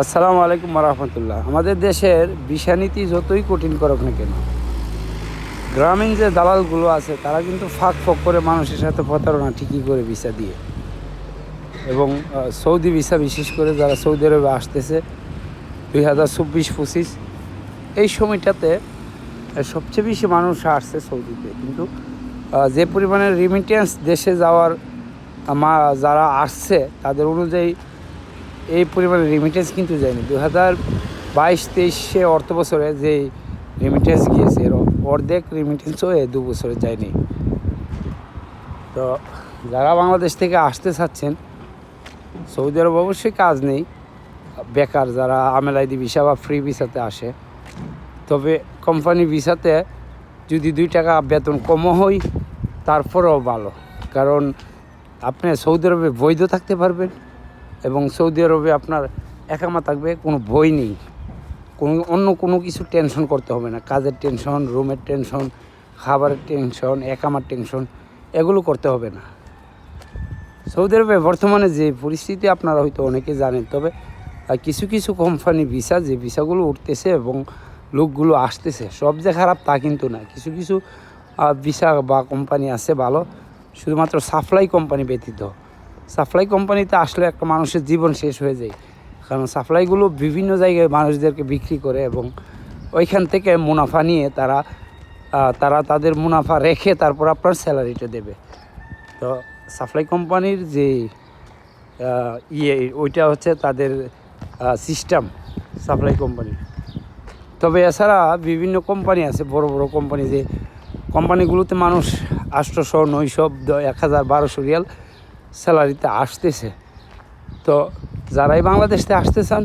আসসালামু আলাইকুম রহমতুল্লাহ। আমাদের দেশের বিষানীতি যতই কঠিন করুক না কেন, গ্রামীণ যে দালালগুলো আছে, তারা কিন্তু ফাঁক ফক করে মানুষের সাথে প্রতারণা ঠিকই করে ভিসা দিয়ে। এবং সৌদি ভিসা বিশেষ করে যারা সৌদি আরবে আসতেছে, দুই হাজার চব্বিশ পঁচিশ, এই সময়টাতে সবচেয়ে বেশি মানুষ আসছে সৌদিতে। কিন্তু যে পরিমাণে রিমিটেন্স দেশে যাওয়ার মা, যারা আসছে, তাদের অনুযায়ী এই পরিমাণে রিমিটেন্স কিন্তু যায়নি। দু হাজার বাইশ তেইশে অর্থ বছরে যে রিমিটেন্স গিয়েছে, এর অর্ধেক রিমিটেন্সও এই দু বছরে যায়নি। তো যারা বাংলাদেশ থেকে আসতে চাচ্ছেন, সৌদি আরব অবশ্যই কাজ নেই, বেকার যারা আমেলাইদি ভিসা বা ফ্রি ভিসাতে আসে। তবে কোম্পানি ভিসাতে যদি দুই টাকা বেতন কমও হয়, তারপরেও ভালো। কারণ আপনি সৌদি আরবে বৈধ থাকতে পারবেন। এবং সৌদি আরবে আপনার একামা থাকবে, কোনো বই নেই। কোনো অন্য কোনো কিছু টেনশন করতে হবে না। কাজের টেনশন, রুমের টেনশন, খাবারের টেনশন, একামার টেনশন, এগুলো করতে হবে না। সৌদি আরবে বর্তমানে যে পরিস্থিতি, আপনারা হয়তো অনেকে জানেন, তবে কিছু কিছু কোম্পানি ভিসা যে ভিসাগুলো উঠতেছে এবং লোকগুলো আসতেছে, সব যে খারাপ তা কিন্তু না। কিছু কিছু ভিসা বা কোম্পানি আছে ভালো, শুধুমাত্র সাপ্লাই কোম্পানি ব্যতীত। সাপ্লাই কোম্পানিতে আসলে একটা মানুষের জীবন শেষ হয়ে যায়। কারণ সাপ্লাইগুলো বিভিন্ন জায়গায় মানুষদেরকে বিক্রি করে এবং ওইখান থেকে মুনাফা নিয়ে তারা তারা তাদের মুনাফা রেখে তারপর আপনার স্যালারিটা দেবে। তো সাপ্লাই কোম্পানির যে ইয়ে ওইটা হচ্ছে তাদের সিস্টেম সাপ্লাই কোম্পানির। তবে এছাড়া বিভিন্ন কোম্পানি আছে, বড় বড় কোম্পানি যে, কোম্পানিগুলোতে মানুষ আটশোশো নয়শো এক হাজার, বারোশো রিয়াল স্যালারিতে আসতেছে। তো যারাই বাংলাদেশ আসতে চান,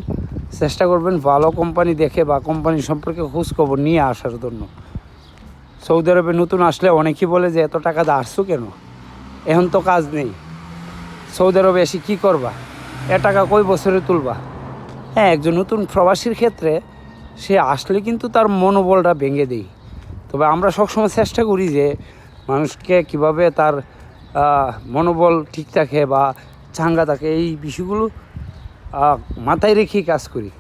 চেষ্টা করবেন ভালো কোম্পানি দেখে বা কোম্পানি সম্পর্কে খোঁজখবর নিয়ে আসার জন্য। সৌদি আরবে নতুন আসলে অনেকেই বলে যে, এত টাকা আসছো কেন? এখন তো কাজ নেই। সৌদি আরবে এসে কী করবা? এ টাকা কই বছরে তুলবা? হ্যাঁ একজন নতুন প্রবাসীর ক্ষেত্রে সে আসলে কিন্তু তার মনোবলটা ভেঙে দেই তবে আমরা সবসময় চেষ্টা করি যে, মানুষকে কীভাবে তার মনোবল ঠিক থাকে বা চাঙ্গা থাকে, এই বিষয়গুলো মাথায় রেখেই কাজ করি।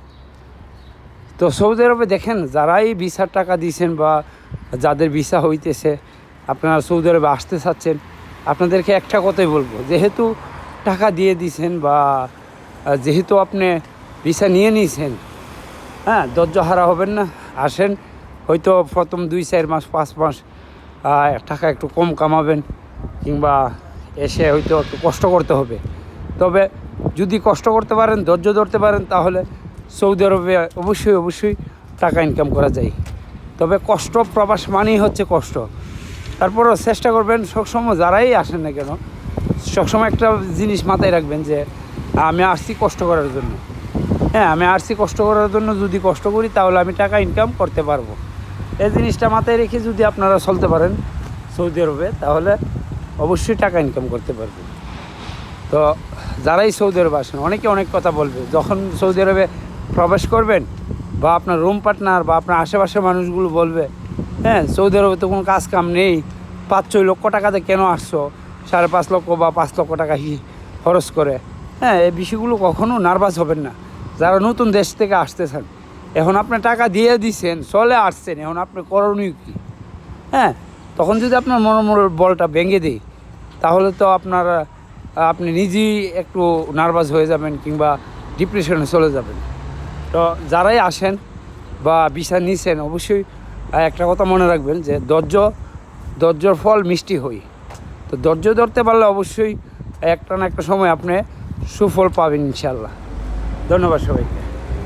তো সৌদি আরবে দেখেন, যারাই ভিসার টাকা দিয়েছেন বা যাদের ভিসা হইতেছে, আপনারা সৌদি আরবে আসতে চাচ্ছেন, আপনাদেরকে একটা কথাই বলব, যেহেতু টাকা দিয়ে দিয়েছেন বা যেহেতু আপনি ভিসা নিয়ে নিয়েছেন হ্যাঁ ধৈর্য হারা হবেন না, আসেন, হয়তো প্রথম দুই চার মাস, পাঁচ মাস টাকা একটু কম কামাবেন। কিংবা এসে হয়তো একটু কষ্ট করতে হবে। তবে যদি কষ্ট করতে পারেন, ধৈর্য ধরতে পারেন, তাহলে সৌদি আরবে অবশ্যই অবশ্যই টাকা ইনকাম করা যায়। তবে কষ্ট, প্রবাস মানেই হচ্ছে কষ্ট। তারপরেও চেষ্টা করবেন, সবসময় যারাই আসেন না কেন, সবসময় একটা জিনিস মাথায় রাখবেন যে, আমি আসছি কষ্ট করার জন্য। হ্যাঁ আমি আসছি কষ্ট করার জন্য, যদি কষ্ট করি, তাহলে আমি টাকা ইনকাম করতে পারব। এই জিনিসটা মাথায় রেখে যদি আপনারা চলতে পারেন সৌদি আরবে, তাহলে অবশ্যই টাকা ইনকাম করতে পারবে। তো যারাই সৌদি আরবে আসেন, অনেকে অনেক কথা বলবে, যখন সৌদি আরবে প্রবেশ করবেন বা আপনার রুম পার্টনার বা আপনার আশেপাশের মানুষগুলো বলবে হ্যাঁ সৌদি আরবে তো কোনো কাজ কাম নেই পাঁচ ছয় লক্ষ টাকাতে কেন আসছো? সাড়ে পাঁচ লক্ষ বা পাঁচ লক্ষ টাকা খরচ করে। হ্যাঁ এই বিষয়গুলো কখনো নার্ভাস হবেন না। যারা নতুন দেশ থেকে আসতেছেন, এখন আপনি টাকা দিয়ে দিছেন, চলে আসছেন, এখন আপনি করণীয় কী? হ্যাঁ তখন যদি আপনার মনোমর বলটা ভেঙে দিই, তাহলে তো আপনার আপনি নিজেই একটু নার্ভাস হয়ে যাবেন কিংবা ডিপ্রেশনে চলে যাবেন। তো যারাই আসেন বা বিষা নিছেন, অবশ্যই একটা কথা মনে রাখবেন যে ধৈর্য, ধৈর্যর ফল মিষ্টি হই। তো ধৈর্য ধরতে পারলে অবশ্যই একটা না একটা সময় আপনি সুফল পাবেন ইনশাল্লাহ ধন্যবাদ সবাইকে।